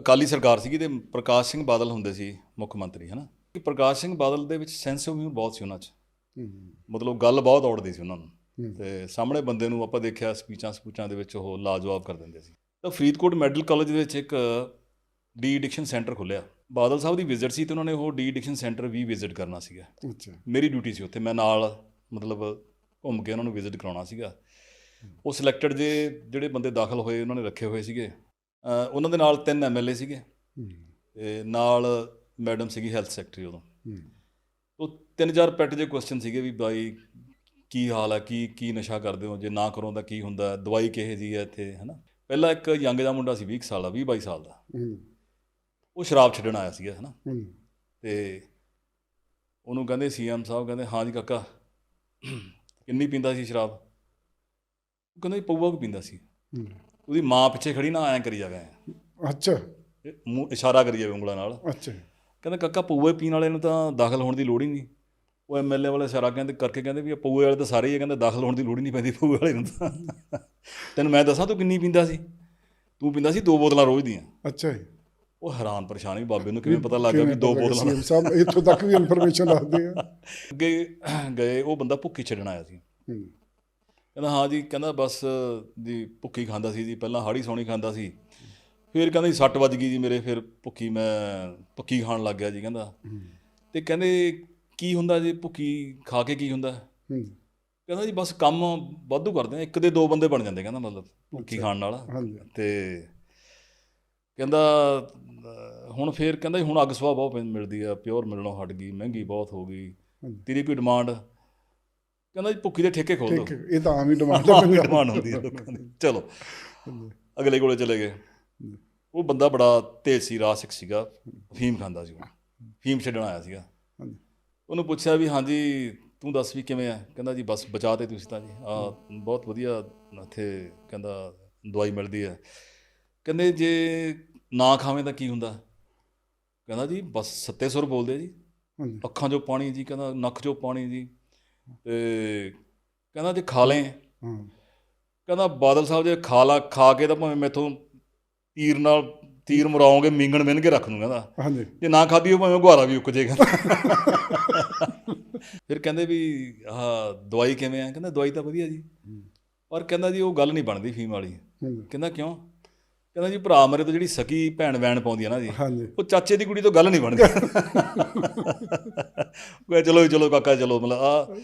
ਅਕਾਲੀ ਸਰਕਾਰ ਸੀਗੀ ਤੇ ਪ੍ਰਕਾਸ਼ ਸਿੰਘ ਬਾਦਲ ਹੁੰਦੇ ਸੀ ਮੁੱਖ ਮੰਤਰੀ ਹਨਾ? ਕਿ ਪ੍ਰਕਾਸ਼ ਸਿੰਘ ਬਾਦਲ ਦੇ ਵਿੱਚ ਸੈਂਸ ਆਫ ਹਿਊਮਰ ਬਹੁਤ ਸੀ ਉਹਨਾਂ 'ਚ। ਮਤਲਬ ਗੱਲ ਬਹੁਤ ਔੜਦੀ ਸੀ ਉਹਨਾਂ ਨੂੰ। ਤੇ ਸਾਹਮਣੇ ਬੰਦੇ ਨੂੰ ਆਪਾਂ ਦੇਖਿਆ ਸਪੀਚਾਂ ਸਪੂਚਾਂ ਦੇ ਵਿੱਚ ਉਹ ਲਾਜਵਾਬ ਕਰ ਦਿੰਦੇ ਸੀ। ਤਾਂ ਫਰੀਦਕੋਟ ਮੈਡੀਕਲ ਕਾਲਜ ਦੇ ਵਿੱਚ ਇੱਕ ਡੀ ਐਡਿਕਸ਼ਨ ਸੈਂਟਰ ਖੁੱਲਿਆ। ਬਾਦਲ ਸਾਹਿਬ ਦੀ ਵਿਜ਼ਿਟ ਸੀ ਤੇ ਉਹਨਾਂ ਨੇ ਉਹ ਡੀ ਐਡਿਕਸ਼ਨ ਸੈਂਟਰ ਵੀ ਵਿਜ਼ਿਟ ਕਰਨਾ ਸੀਗਾ। ਅੱਛਾ। ਮੇਰੀ ਡਿਊਟੀ ਸੀ ਉੱਥੇ। ਮੈਂ ਨਾਲ ਮਤਲਬ ਘੁੰਮ ਕੇ ਉਹਨਾਂ ਨੂੰ ਵਿਜ਼ਿਟ ਕਰਾਉਣਾ ਸੀਗਾ। ਉਹ ਸਿਲੈਕਟਡ ਜੇ ਜਿਹੜੇ ਬੰਦੇ ਦਾਖਲ ਹੋਏ ਉਹਨਾਂ ਨੇ ਰੱਖੇ ਹੋਏ ਸੀਗੇ। ਉਹਨਾਂ ਦੇ ਨਾਲ ਤਿੰਨ ਐਮਐਲਏ ਸੀਗੇ। ਤੇ ਨਾਲ ਮੈਡਮ ਸੀਗੀ ਹੈਲਥ ਸੈਕਟਰੀ ਉਦੋਂ। ਉਹ ਤਿੰਨ ਚਾਰ ਪੈਟ ਜੇ ਕੁਐਸਚਨ ਸੀਗੇ ਵੀ ਬਾਈ ਕੀ ਹਾਲ ਹੈ ਕੀ ਕੀ ਨਸ਼ਾ ਕਰਦੇ ਹੋ? ਜੇ ਨਾ ਕਰੋ ਤਾਂ ਕੀ ਹੁੰਦਾ? ਦਵਾਈ ਕਿਹੇ ਜੀ ਹੈ ਇੱਥੇ ਹਨਾ? ਪਹਿਲਾਂ ਇੱਕ ਯੰਗ ਦਾ ਮੁੰਡਾ ਸੀ 20 ਕੁ ਸਾਲ ਦਾ 20 22 ਸਾਲ ਦਾ। ਉਹ ਸ਼ਰਾਬ ਛੱਡਣ ਆਇਆ ਸੀਗਾ ਹਨਾ? ਤੇ ਉਹਨੂੰ ਕਹਿੰਦੇ ਸੀਐਮ ਸਾਹਿਬ ਕਹਿੰਦੇ ਹਾਂ ਜੀ ਕਾਕਾ ਕਿੰਨੀ ਪੀਂਦਾ ਸੀ ਸ਼ਰਾਬ? ਉਹ ਕਹਿੰਦਾ ਪਊਆ ਵੀ ਪੀਂਦਾ ਸੀ। ਉਹਦੀ ਮਾਂ ਪਿੱਛੇ ਖੜੀ ਨਾ ਐਂ ਕਰੀ ਜਾਵੇ ਅੱਛਾ। ਇਹ ਮੂੰਹ ਇਸ਼ਾਰਾ ਕਰੀ ਜਾਵੇ ਉਂਗਲਾਂ ਨਾਲ। ਅੱਛਾ। ਕਹਿੰਦਾ ਕਾਕਾ ਪਊਏ ਪੀਣ ਵਾਲੇ ਨੂੰ ਤਾਂ ਦਾਖਲ ਹੋਣ ਦੀ ਲੋੜ ਹੀ ਨਹੀਂ। ਉਹ ਐਮਐਲਏ ਵਾਲੇ ਇਸ਼ਾਰਾ ਕਹਿੰਦੇ ਕਰਕੇ ਕਹਿੰਦੇ ਵੀ ਇਹ ਪਊਏ ਵਾਲੇ ਤਾਂ ਸਾਰੇ ਹੀ ਆ ਕਹਿੰਦੇ ਦਾਖਲ ਹੋਣ ਦੀ ਲੋੜ ਹੀ ਨਹੀਂ ਪੈਂਦੀ ਪਊਏ ਵਾਲੇ ਨੂੰ ਤਾਂ। ਤੈਨੂੰ ਮੈਂ ਦੱਸਾਂ ਤੂੰ ਕਿੰਨੀ ਪੀਂਦਾ ਸੀ? ਤੂੰ ਪੀਂਦਾ ਸੀ ਦੋ ਬੋਤਲਾਂ ਰੋਜ਼ ਦੀਆਂ। ਅੱਛਾ ਜੀ। ਉਹ ਹੈਰਾਨ ਪਰੇਸ਼ਾਨ ਵੀ ਬਾਬੇ ਨੂੰ ਕਿਵੇਂ ਪਤਾ ਲੱਗਾ ਵੀ ਦੋ ਬੋਤਲਾਂ ਸੀਐਮ ਸਾਹਿਬ ਇੱਥੋਂ ਤੱਕ ਵੀ ਇਨਫੋਰਮੇਸ਼ਨ ਦੱਸਦੇ ਆ। ਅੱਗੇ ਗਏ ਉਹ ਬੰਦਾ ਭੁੱਖੀ ਛੱਡਣ ਆਇਆ ਸੀ। ਹੂੰ। ਕਹਿੰਦਾ ਹਾਂ ਜੀ ਕਹਿੰਦਾ ਬਸ ਜੀ ਭੁੱਖੀ ਖਾਂਦਾ ਸੀ ਜੀ ਪਹਿਲਾਂ ਹਾੜੀ ਸੌਣੀ ਖਾਂਦਾ ਸੀ। ਫਿਰ ਕਹਿੰਦਾ ਜੀ ਸੱਟ ਵੱਜ ਗਈ ਜੀ ਮੇਰੇ ਫਿਰ ਭੁੱਖੀ ਮੈਂ ਭੁੱਕੀ ਖਾਣ ਲੱਗ ਗਿਆ ਜੀ ਕਹਿੰਦਾ। ਤੇ ਕਹਿੰਦੇ ਕੀ ਹੁੰਦਾ ਜੀ ਭੁੱਖੀ ਖਾ ਕੇ ਕੀ ਹੁੰਦਾ? ਕਹਿੰਦਾ ਜੀ ਬਸ ਕੰਮ ਵਾਧੂ ਕਰਦੇ ਆ ਇੱਕ ਦੇ ਦੋ ਬੰਦੇ ਬਣ ਜਾਂਦੇ ਕਹਿੰਦਾ ਮਤਲਬ ਭੁੱਖੀ ਖਾਣ ਨਾਲ। ਤੇ ਕਹਿੰਦਾ ਹੁਣ ਫੇਰ ਕਹਿੰਦਾ ਜੀ ਹੁਣ ਅੱਗ ਸਵਾ ਬਹੁਤ ਮਿਲਦੀ ਆ ਪਿਓਰ ਮਿਲਣੋਂ ਹਟ ਗਈ ਮਹਿੰਗੀ ਬਹੁਤ ਹੋ ਗਈ। ਤੇਰੀ ਕੋਈ ਡਿਮਾਂਡ? ਕਹਿੰਦਾ ਜੀ ਭੁੱਖੀ ਦੇ ਠੇਕੇ ਖੋਲ ਦੋ ਠੀਕ ਇਹ ਤਾਂ ਆਮ ਹੀ ਡਿਮਾਂਡ ਹੈ ਪੰਜਾਬ ਡਿਮਾਂਡ ਹੁੰਦੀ ਹੈ ਲੋਕਾਂ ਦੀ। ਚਲੋ। ਅਗਲੇ ਕੋਲੇ ਚਲੇ ਗਏ। ਉਹ ਬੰਦਾ ਬੜਾ ਤੇਜ਼ ਸੀ ਰਾਸਿਕ ਸੀਗਾ। ਫੀਮ ਖਾਂਦਾ ਸੀ ਉਹ। ਫੀਮ ਛੱਡਣ ਆਇਆ ਸੀਗਾ। ਹਾਂਜੀ। ਉਹਨੂੰ ਪੁੱਛਿਆ ਵੀ ਹਾਂਜੀ ਤੂੰ ਦੱਸ ਵੀ ਕਿਵੇਂ ਆ? ਕਹਿੰਦਾ ਜੀ ਬਸ ਬਚਾ ਤੇ ਤੁਸੀਂ ਤਾਂ ਜੀ। ਆ ਬਹੁਤ ਵਧੀਆ ਇੱਥੇ ਕਹਿੰਦਾ ਦਵਾਈ ਮਿਲਦੀ ਹੈ ਕਹਿੰਦੇ ਜੇ ਨਾ ਖਾਵੇਂ ਤਾਂ ਕੀ ਹੁੰਦਾ? ਕਹਿੰਦਾ ਜੀ ਬਸ ਸੱਤੇ ਸੁਰ ਬੋਲਦੇ ਜੀ। ਅੱਖਾਂ 'ਚੋਂ ਪਾਣੀ ਜੀ ਕਹਿੰਦਾ ਨੱਕ 'ਚੋਂ ਪਾਣੀ ਜੀ। ਤੇ ਕਹਿੰਦਾ ਜੇ ਖਾ ਲੇ ਕਹਿੰਦਾ ਬਾਦਲ ਸਾਹਿਬ ਜੇ ਖਾ ਲਾ ਖਾ ਕੇ ਤਾਂ ਭਾਵੇਂ ਮੈਥੋਂ ਤੀਰ ਨਾਲ ਤੀਰ ਮਰਾਉਂਗੇ ਮਿੰਗਣ ਮਿੰਨ ਕੇ ਰੱਖ ਨੂੰ ਕਹਿੰਦਾ। ਹਾਂਜੀ। ਜੇ ਨਾ ਖਾਧੀ ਉਹ ਭਾਵੇਂ ਗੁਹਾਰਾ ਵੀ ਉੱਕ ਜੇਗਾ ਫਿਰ ਕਹਿੰਦੇ ਵੀ ਆਹ ਦਵਾਈ ਕਿਵੇਂ ਆ? ਕਹਿੰਦਾ ਦਵਾਈ ਤਾਂ ਵਧੀਆ ਜੀ। ਪਰ ਕਹਿੰਦਾ ਜੀ ਉਹ ਗੱਲ ਨਹੀਂ ਬਣਦੀ ਫੀਮ ਵਾਲੀ। ਕਹਿੰਦਾ ਕਿਉਂ? ਕਹਿੰਦਾ ਜੀ ਭਰਾ ਮੇਰੇ ਤੋਂ ਜਿਹੜੀ ਸਕੀ ਭੈਣ ਵੈਣ ਪਾਉਂਦੀ ਆ ਨਾ ਜੀ ਉਹ ਚਾਚੇ ਦੀ ਕੁੜੀ ਤੋਂ ਗੱਲ ਨਹੀਂ ਬਣਦੀ। ਉਹ ਚਲੋ ਚਲੋ ਕਾਕਾ ਚਲੋ। ਮਤਲਬ ਆ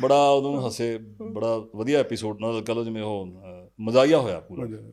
ਬੜਾ ਉਦੋਂ ਹੱਸੇ ਬੜਾ ਵਧੀਆ ਐਪੀਸੋਡ ਨਾਲ ਕਹ ਲਓ ਜਿਵੇਂ ਉਹ ਅਹ, ਮਜ਼ਾਹੀਆ ਹੋਇਆ ਪੂਰਾ।